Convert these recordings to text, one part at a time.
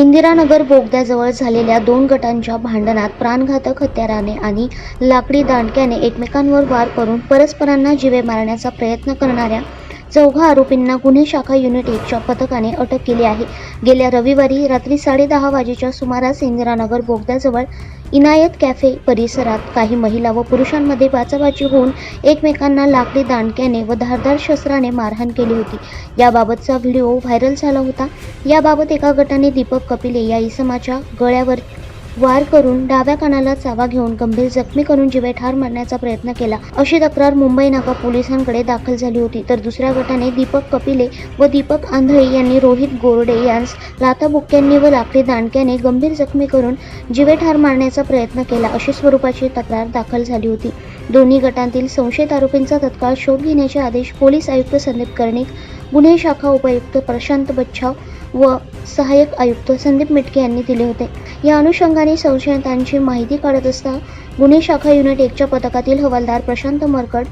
इंदिरानगर बोगद्याजवळ झालेल्या दोन गटांच्या भांडणात प्राणघातक हत्याराने आणि लाकडी दांडक्याने एकमेकांवर वार करून परस्परांना जीवे मारण्याचा प्रयत्न करणाऱ्या चौघा आरोपींना गुन्हे शाखा युनिट एकच्या पथकाने अटक केली आहे. गेल्या रविवारी रात्री साडेदहा वाजेच्या सुमारास इंदिरानगर बोगद्याजवळ इनायत कॅफे परिसरात काही महिला व पुरुषांमध्ये बाचाबाची होऊन एकमेकांना लाकडी दांडक्याने व धारदार शस्त्राने मारहाण केली होती. याबाबतचा व्हिडिओ व्हायरल झाला होता. याबाबत एका गटाने दीपक कपिले या इसमाच्या गळ्यावर वार करून डाव्या कानाला चावा घेऊन गंभीर जखमी करून जिवे ठार मारण्याचा प्रयत्न केला. अशी तक्रार मुंबई नाका पोलिसांकडे दाखल झाली होती. तर दुसऱ्या गटाने दीपक कपिले व दीपक आंधळे यांनी रोहित गोरडे यांस लाथाबुक्क्यांनी व लाकडी दांडक्याने गंभीर जखमी करून जिवे ठार मारण्याचा प्रयत्न केला अशी स्वरूपाची तक्रार दाखल झाली होती. दोन्ही गटांतील संशयित आरोपींचा तत्काळ शोध घेण्याचे आदेश पोलीस आयुक्त संदीप कर्णिक गुन्हे शाखा उपायुक्त प्रशांत बच्छाव व सहाय्यक आयुक्त संदीप मिटके यांनी दिले होते. या अनुषंगाने संशयितांची माहिती काढत असता गुन्हे शाखा युनिट एकच्या पथकातील हवालदार प्रशांत मरकड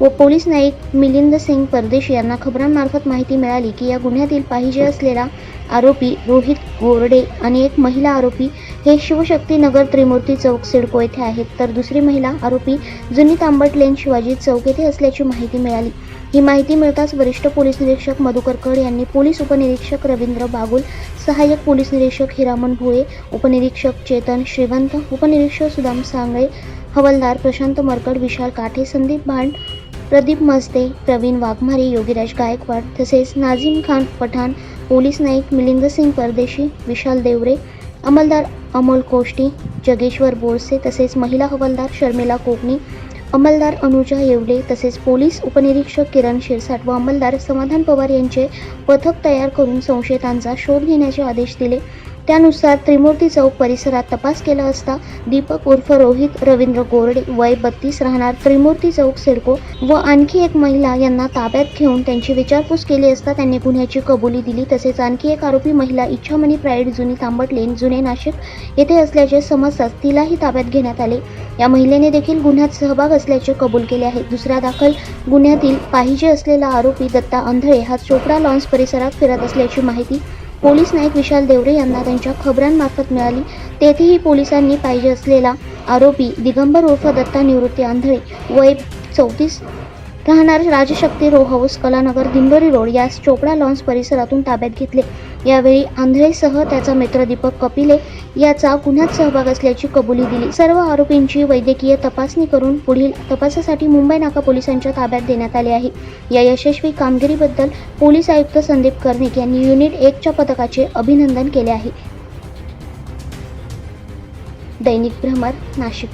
व पोलीस नाईक मिलिंद सिंग परदेशी यांना खबरांमार्फत माहिती मिळाली की या गुन्ह्यातील पाहिजे असलेला आरोपी रोहित गोरडे आणि एक महिला आरोपी हे शिवशक्ती नगर त्रिमूर्ती चौक सिडको येथे आहेत. तर दुसरी महिला आरोपी जुनी तांबट लेन शिवाजी चौक येथे असल्याची माहिती मिळाली. ही माहिती मिळताच वरिष्ठ पोलीस निरीक्षक मधुकर कड यांनी पोलीस उपनिरीक्षक रवींद्र बागुल सहाय्यक पोलीस निरीक्षक हिरामन भोळे उपनिरीक्षक चेतन श्रीवंत उपनिरीक्षक सुदाम सांगळे हवालदार प्रशांत मरकड विशाल काठे संदीप भांड प्रदीप मस्ते प्रवीण वाघमारे योगीराज गायकवाड तसेच नाझीम खान पठाण पोलीस नाईक मिलिंद सिंग परदेशी विशाल देवरे अंमलदार अमोल कोष्टी जगेश्वर बोरसे तसेच महिला हवालदार शर्मिला कोकणी अंमलदार अनुजा येवले तसेच पोलीस उपनिरीक्षक किरण शिरसाट व अंमलदार समाधान पवार यांचे पथक तयार करून संशयितांचा शोध घेण्याचे आदेश दिले. त्यानुसार त्रिमूर्ती चौक परिसरात तपास केला असता दीपक उर्फ रोहित रवींद्र गोरडे वय बत्तीस राहणार त्रिमूर्ती चौक सिडको व आणखी एक महिला यांना ताब्यात घेऊन त्यांची विचारपूस केली असता त्यांनी गुन्ह्याची कबुली दिली. तसेच आणखी एक आरोपी महिला इच्छामणी प्राईड जुनी तांबट लेन जुने नाशिक येथे असल्याचे समजताच तिलाही ताब्यात घेण्यात आले. या महिलेने देखील गुन्ह्यात सहभाग असल्याचे कबूल केले आहे. दुसऱ्या दाखल गुन्ह्यातील पाहिजे असलेला आरोपी दत्ता आंधळे हा चोपडा लॉन्स परिसरात फिरत असल्याची माहिती पोलीस नाईक विशाल देवरे यांना त्यांच्या खबरांमार्फत मिळाली. तेथेही पोलिसांनी पाहिजे असलेला आरोपी दिगंबर उर्फ दत्ता निवृत्ती आंधळे वय चौतीस राहणार Rajshakti row house Kalanagar Dimbari road यास चोपडा लॉन्स परिसरातून ताब्यात घेतले. यावेळी आंधळेसह त्याचा मित्र दीपक कपिले याचा गुन्ह्यात सहभाग असल्याची कबुली दिली. सर्व आरोपींची वैद्यकीय तपासणी करून पुढील तपासासाठी मुंबई नाका पोलिसांच्या ताब्यात देण्यात आले आहे. या यशस्वी कामगिरीबद्दल पोलीस आयुक्त संदीप कर्णिक यांनी युनिट एकच्या पथकाचे अभिनंदन केले आहे. दैनिक भ्रमर नाशिक.